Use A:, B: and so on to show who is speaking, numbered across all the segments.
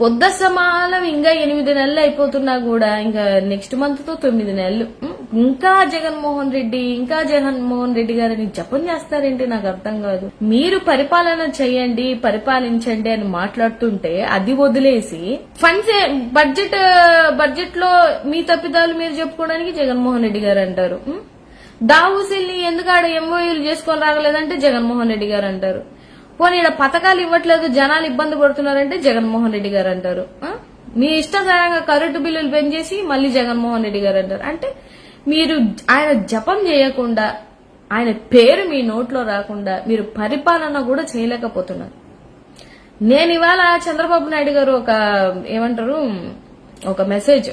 A: పొద్ద సమానం ఇంకా ఎనిమిది నెలలు అయిపోతున్నా కూడా ఇంకా నెక్స్ట్ మంత్తో తొమ్మిది నెలలు. ఇంకా జగన్మోహన్ రెడ్డి ఇంకా జగన్మోహన్ రెడ్డి గారిని జపం చేస్తారేంటి? నాకు అర్థం కాదు. మీరు పరిపాలన చేయండి పరిపాలించండి అని మాట్లాడుతుంటే అది వదిలేసి ఫండ్స్ బడ్జెట్ బడ్జెట్లో మీ తప్పిదాలు మీరు చెప్పుకోవడానికి జగన్మోహన్ రెడ్డి గారు అంటారు. ఉం? ఎందుకు ఆడ ఎంఓయూలు చేసుకొని రాగలేదంటే జగన్మోహన్ రెడ్డి గారు అంటారు. పోనీ ఈడ పథకాలు ఇవ్వట్లేదు జనాలు ఇబ్బంది పడుతున్నారంటే జగన్మోహన్ రెడ్డి గారు అంటారు. మీ ఇష్టాధారంగా కరెంటు బిల్లులు పెంచేసి మళ్ళీ జగన్మోహన్ రెడ్డి గారు అంటారు. అంటే మీరు ఆయన జపం చేయకుండా ఆయన పేరు మీ నోట్లో రాకుండా మీరు పరిపాలన కూడా చేయలేకపోతున్నారు. నేను ఇవాళ చంద్రబాబు నాయుడు గారు ఒక ఏమంటారు ఒక మెసేజ్.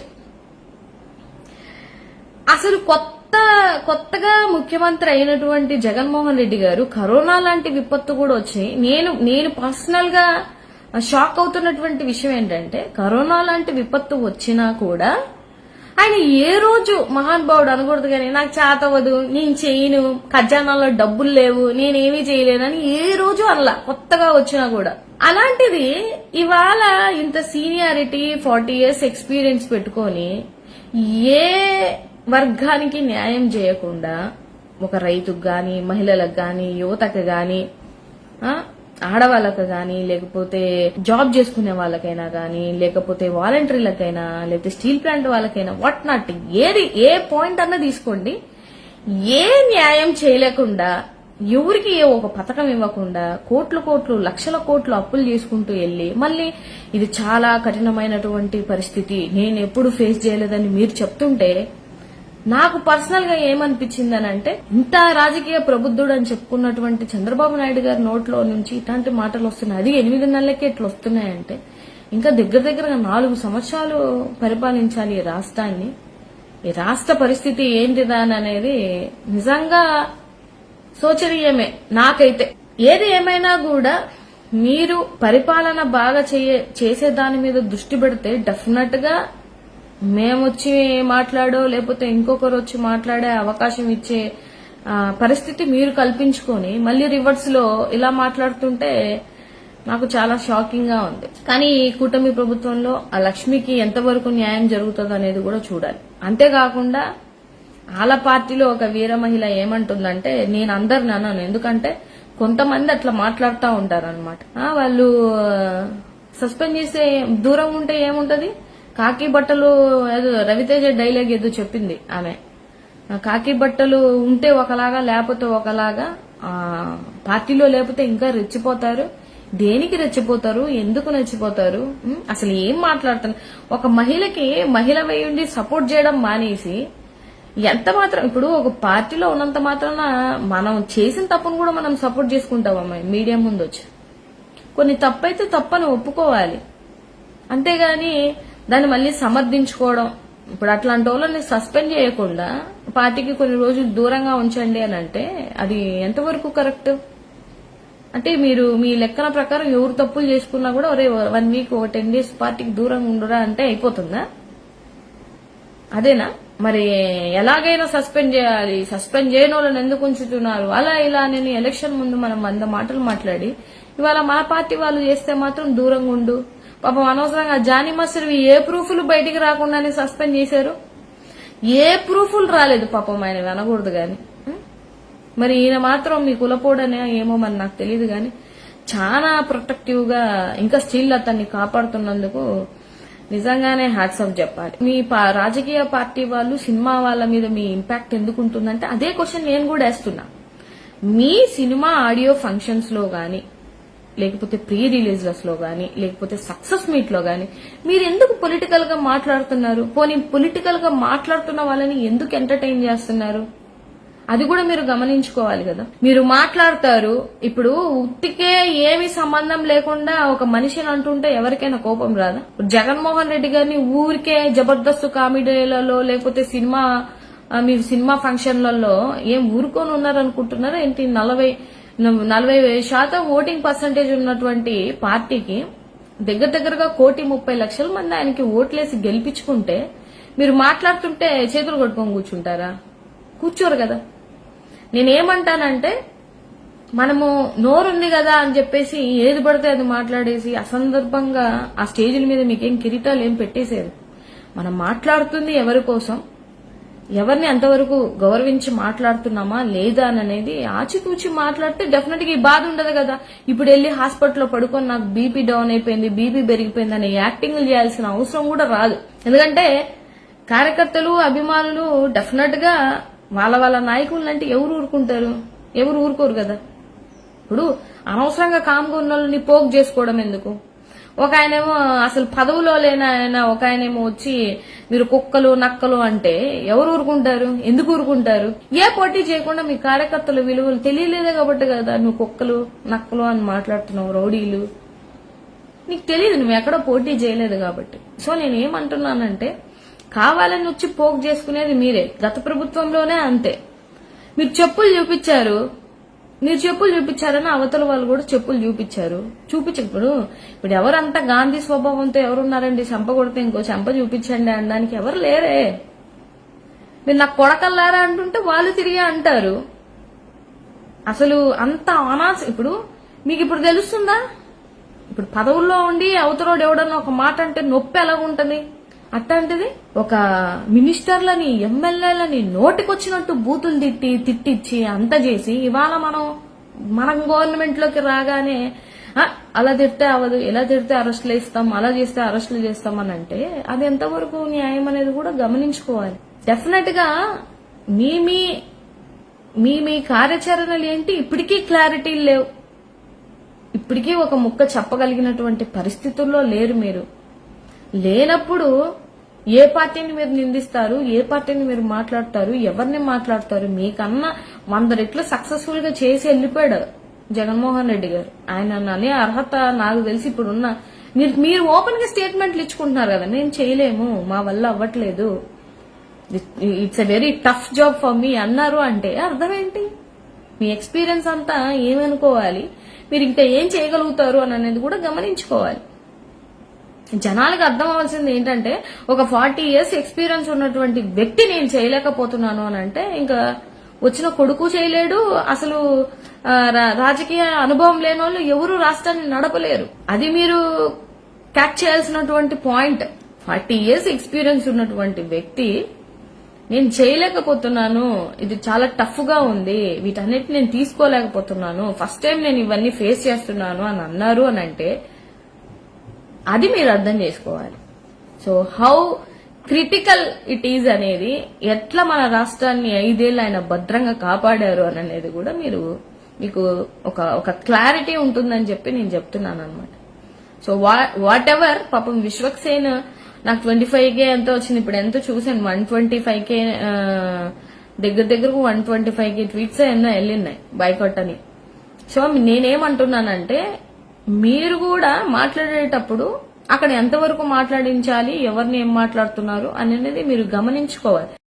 A: అసలు కొత్త కొత్త కొత్తగా ముఖ్యమంత్రి అయినటువంటి జగన్మోహన్ రెడ్డి గారు కరోనా లాంటి విపత్తు కూడా వచ్చి నేను నేను పర్సనల్గా షాక్ అవుతున్నటువంటి విషయం ఏంటంటే కరోనా లాంటి విపత్తు వచ్చినా కూడా ఆయన ఏ రోజు మహానుభావుడు అనకూడదు కానీ నాకు చేతవదు నేను చేయను ఖజానాలో డబ్బులు లేవు నేనేమీ చేయలేనని ఏ రోజు అనలా కొత్తగా వచ్చినా కూడా. అలాంటిది ఇవాళ ఇంత సీనియారిటీ ఫార్టీ ఇయర్స్ ఎక్స్పీరియన్స్ పెట్టుకొని ఏ వర్గానికి న్యాయం చేయకుండా ఒక రైతుకు గాని మహిళలకు గాని యువతకు గాని ఆడవాళ్ళకు గాని లేకపోతే జాబ్ చేసుకునే వాళ్ళకైనా గాని లేకపోతే వాలంటీర్లకైనా లేకపోతే స్టీల్ ప్లాంట్ వాళ్ళకైనా వాట్ నాట్ ఏది ఏ పాయింట్ అన్నా తీసుకోండి. ఏ న్యాయం చేయలేకుండా ఎవరికి ఏ ఒక పథకం ఇవ్వకుండా కోట్లు కోట్లు లక్షల కోట్లు అప్పులు చేసుకుంటూ వెళ్ళి మళ్ళీ ఇది చాలా కఠినమైనటువంటి పరిస్థితి. నేను ఎప్పుడు ఫేస్ చేయలేదని మీరు చెప్తుంటే నాకు పర్సనల్గా అని అంటే ఇంత రాజకీయ ప్రబుద్ధుడు అని చెప్పుకున్నటువంటి చంద్రబాబు నాయుడు గారి నోట్లో నుంచి ఇట్లాంటి మాటలు వస్తున్నాయి. అది ఎనిమిది నెలలకే ఇట్లా వస్తున్నాయంటే ఇంకా దగ్గర దగ్గర నాలుగు సంవత్సరాలు పరిపాలించాలి ఈ రాష్ట్రాన్ని. ఈ రాష్ట్ర పరిస్థితి ఏంటిదా అనేది నిజంగా శోచనీయమే నాకైతే. ఏది ఏమైనా కూడా మీరు పరిపాలన బాగా చేయ చేసే దాని మీద దృష్టి పెడితే డెఫినెట్గా మేమొచ్చి మాట్లాడో లేకపోతే ఇంకొకరు వచ్చి మాట్లాడే అవకాశం ఇచ్చే పరిస్థితి మీరు కల్పించుకొని మళ్ళీ రివర్స్లో ఇలా మాట్లాడుతుంటే నాకు చాలా షాకింగ్గా ఉంది. కానీ ఈ కూటమి ప్రభుత్వంలో ఆ లక్ష్మికి ఎంతవరకు న్యాయం జరుగుతుంది అనేది కూడా చూడాలి. అంతేకాకుండా వాళ్ళ పార్టీలో ఒక వీర మహిళ ఏమంటుందంటే నేను అందరిని అన్నాను. ఎందుకంటే కొంతమంది అట్లా మాట్లాడుతూ ఉంటారు అనమాట వాళ్ళు సస్పెండ్ చేసే దూరం ఉంటే ఏముంటది? కాకి బట్టలు ఏదో రవితేజ డైలాగ్ ఏదో చెప్పింది ఆమె. కాకి బట్టలు ఉంటే ఒకలాగా లేకపోతే ఒకలాగా పార్టీలో లేకపోతే ఇంకా రెచ్చిపోతారు. దేనికి రెచ్చిపోతారు? ఎందుకు రెచ్చిపోతారు? అసలు ఏం మాట్లాడుతున్నారు ఒక మహిళకి మహిళ వేయుండి సపోర్ట్ చేయడం మానేసి ఎంత మాత్రం ఇప్పుడు ఒక పార్టీలో ఉన్నంత మాత్రాన మనం చేసిన తప్పును కూడా మనం సపోర్ట్ చేసుకుంటాం అమ్మాయి మీడియా ముందు వచ్చి కొన్ని తప్పైతే తప్పని ఒప్పుకోవాలి. అంతేగాని దాన్ని మళ్ళీ సమర్థించుకోవడం. ఇప్పుడు అట్లాంటి వాళ్ళని సస్పెండ్ చేయకుండా పార్టీకి కొన్ని రోజులు దూరంగా ఉంచండి అని అంటే అది ఎంతవరకు కరెక్ట్? అంటే మీరు మీ లెక్కల ప్రకారం ఎవరు తప్పులు చేసుకున్నా కూడా ఒరే వన్ వీక్ ఒక టెన్ డేస్ పార్టీకి దూరంగా ఉండురా అంటే అయిపోతుందా? అదేనా? మరి ఎలాగైనా సస్పెండ్ చేయాలి. సస్పెండ్ చేయని వాళ్ళని ఎందుకు ఉంచుతున్నారు? అలా ఇలా నేను ఎలక్షన్ ముందు మనం వంద మాటలు మాట్లాడి ఇవాళ మన పార్టీ వాళ్ళు చేస్తే మాత్రం దూరంగా ఉండు. పాపం అనవసరంగా జానీ మసరివి ఏ ప్రూఫ్లు బయటికి రాకుండానే సస్పెండ్ చేశారు? ఏ ప్రూఫ్లు రాలేదు పాపం ఆయన వినకూడదు గాని. మరి ఈయన మాత్రం మీ కులపోడనే ఏమో మరి నాకు తెలియదు గాని చాలా ప్రొటెక్టివ్గా ఇంకా స్టిల్ అతన్ని కాపాడుతున్నందుకు నిజంగానే హ్యాట్సప్ చెప్పాలి. మీ పా- రాజకీయ పార్టీ వాళ్ళు సినిమా వాళ్ళ మీద మీ ఇంపాక్ట్ ఎందుకు ఉంటుందంటే అదే క్వశ్చన్ నేను కూడా వేస్తున్నా. మీ సినిమా ఆడియో ఫంక్షన్స్లో గానీ లేకపోతే ప్రీ రిలీజెస్లో గాని లేకపోతే సక్సెస్ మీట్లో గాని మీరు ఎందుకు పొలిటికల్గా మాట్లాడుతున్నారు? పోనీ పొలిటికల్గా మాట్లాడుతున్న వాళ్ళని ఎందుకు ఎంటర్టైన్ చేస్తున్నారు? అది కూడా మీరు గమనించుకోవాలి కదా. మీరు మాట్లాడతారు ఇప్పుడు ఉత్తికే ఏమి సంబంధం లేకుండా ఒక మనిషిని అంటుంటే ఎవరికైనా కోపం రాదా? జగన్మోహన్ రెడ్డి గారిని ఊరికే జబర్దస్త్ కామెడీలలో లేకపోతే సినిమా మీరు సినిమా ఫంక్షన్లలో ఏం ఊరుకొని ఉన్నారనుకుంటున్నారా? ఏంటి నలభై నలభై శాతం ఓటింగ్ పర్సంటేజ్ ఉన్నటువంటి పార్టీకి దగ్గర దగ్గరగా కోటి ముప్పై లక్షల మంది ఆయనకి ఓట్లేసి గెలిపించుకుంటే మీరు మాట్లాడుతుంటే చేతులు కొట్టుకొని కూర్చుంటారా? కూర్చోరు కదా. నేనేమంటానంటే మనము నోరుంది కదా అని చెప్పేసి ఏది పడితే అది మాట్లాడేసి అసందర్భంగా ఆ స్టేజీల మీద మీకేం కిరీటాలు ఏం పెట్టేసేది? మనం మాట్లాడుతుంది ఎవరి కోసం? ఎవరిని ఎంతవరకు గౌరవించి మాట్లాడుతున్నామా లేదా అని అనేది ఆచితూచి మాట్లాడితే డెఫినెట్గా ఈ బాధ ఉండదు కదా. ఇప్పుడు వెళ్ళి హాస్పిటల్లో పడుకొని నాకు బీపీ డౌన్ అయిపోయింది బీపీ పెరిగిపోయింది అనే యాక్టింగ్లు చేయాల్సిన అవసరం కూడా రాదు. ఎందుకంటే కార్యకర్తలు అభిమానులు డెఫినెట్గా వాళ్ళ వాళ్ళ నాయకులు అంటే ఎవరు ఊరుకుంటారు? ఎవరు ఊరుకోరు కదా? ఇప్పుడు అనవసరంగా కామ్గా ఉన్న వాళ్ళని పోక్ చేసుకోవడం ఎందుకు? ఒక ఆయనేమో అసలు పదవిలో లేని ఆయన ఒక ఆయనేమో వచ్చి మీరు కుక్కలు నక్కలు అంటే ఎవరు ఊరుకుంటారు? ఎందుకు ఊరుకుంటారు? ఏ పోటీ చేయకుండా మీ కార్యకర్తల విలువలు తెలియలేదే కాబట్టి కదా నువ్వు కుక్కలు నక్కలు అని మాట్లాడుతున్నావు రౌడీలు. నీకు తెలియదు నువ్వు ఎక్కడో పోటీ చేయలేదు కాబట్టి. సో నేను ఏమంటున్నానంటే కావాలని వచ్చి పోక్ చేసుకునేది మీరే. గత ప్రభుత్వంలోనే అంతే. మీరు చెప్పులు చూపించారు మీరు చెప్పులు చూపించారని అవతల వాళ్ళు కూడా చెప్పులు చూపించారు. చూపించప్పుడు ఇప్పుడు ఎవరంతా గాంధీ స్వభావంతో ఎవరున్నారండి? చెంప కొడితే ఇంకో చెంప చూపించండి అనడానికి ఎవరు లేరే. మీరు నాకు కొడకల్లారా అంటుంటే వాళ్ళు తిరిగి అంటారు. అసలు అంత అనాస ఇప్పుడు మీకు ఇప్పుడు తెలుస్తుందా? ఇప్పుడు పదవుల్లో ఉండి అవతలోడు ఎవడన్నా ఒక మాట అంటే నొప్పి ఎలా అట్లాంటిది ఒక మినిస్టర్లని ఎమ్మెల్యేలని నోటికొచ్చినట్టు బూతులు తిట్టి తిట్టిచ్చి అంత చేసి ఇవాళ మనం మనం గవర్నమెంట్లోకి రాగానే అలా తిడితే అవ్వదు ఇలా తిడితే అరెస్టులు ఇస్తాం అలా చేస్తే అరెస్టులు చేస్తాం అని అంటే అది ఎంతవరకు న్యాయం అనేది కూడా గమనించుకోవాలి. డెఫినెట్గా మీ మీ మీ మీ కార్యాచరణలు ఏంటి? ఇప్పటికీ క్లారిటీ లేవు. ఇప్పటికీ ఒక ముక్క చెప్పగలిగినటువంటి పరిస్థితుల్లో లేరు మీరు. లేనప్పుడు ఏ పార్టీని మీరు నిందిస్తారు ఏ పార్టీని మీరు మాట్లాడతారు ఎవరిని మాట్లాడతారు మీకన్నా వంద రెట్లు సక్సెస్ఫుల్గా చేసి వెళ్ళిపోయాడు జగన్మోహన్ రెడ్డి గారు. ఆయన అనే అర్హత నాకు తెలిసి ఇప్పుడున్న మీరు మీరు ఓపెన్గా స్టేట్మెంట్లు ఇచ్చుకుంటున్నారు కదా నేను చేయలేము మా వల్ల అవ్వట్లేదు. It's a very tough job for me అన్నారు అంటే అర్థం ఏంటి మీ ఎక్స్పీరియన్స్ అంతా ఏమనుకోవాలి? మీరు ఇంకా ఏం చేయగలుగుతారు అని అనేది కూడా గమనించుకోవాలి. జనాలకు అర్థం అవ్వాల్సింది ఏంటంటే ఒక ఫార్టీ ఇయర్స్ ఎక్స్పీరియన్స్ ఉన్నటువంటి వ్యక్తి నేను చేయలేకపోతున్నాను అని అంటే ఇంకా వచ్చిన కొడుకు చేయలేడు అసలు రా- రాజకీయ అనుభవం లేని వాళ్ళు ఎవరు రాష్ట్రాన్ని నడపలేరు. అది మీరు క్యాచ్ చేయాల్సినటువంటి పాయింట్. ఫార్టీ ఇయర్స్ ఎక్స్పీరియన్స్ ఉన్నటువంటి వ్యక్తి నేను చేయలేకపోతున్నాను ఇది చాలా టఫ్గా ఉంది వీటన్నిటి నేను తీసుకోలేకపోతున్నాను ఫస్ట్ టైం నేను ఇవన్నీ ఫేస్ చేస్తున్నాను అని అన్నారు అని అంటే అది మీరు అర్థం చేసుకోవాలి. So how critical it is అనేది ఎట్లా మన రాష్ట్రాన్ని ఐదేళ్ళు ఆయన భద్రంగా కాపాడారు అని అనేది కూడా మీరు మీకు ఒక ఒక క్లారిటీ ఉంటుందని చెప్పి నేను చెప్తున్నాను అనమాట సో వాట్ ఎవర్ పాపం విశ్వక్సేన్ నాకు ట్వంటీ ఫైవ్ కే ఎంతో వచ్చింది. ఇప్పుడు ఎంతో చూసాను వన్ ట్వంటీ ఫైవ్ కే దగ్గర దగ్గరకు one twenty five K tweets ఎన్నో వెళ్ళినాయి బైకట్ అని. సో నేనేమంటున్నానంటే మీరు కూడా మాట్లాడేటప్పుడు అక్కడ ఎంతవరకు మాట్లాడించాలి ఎవరిని ఏం మాట్లాడుతున్నారు అనేది మీరు గమనించుకోవాలి.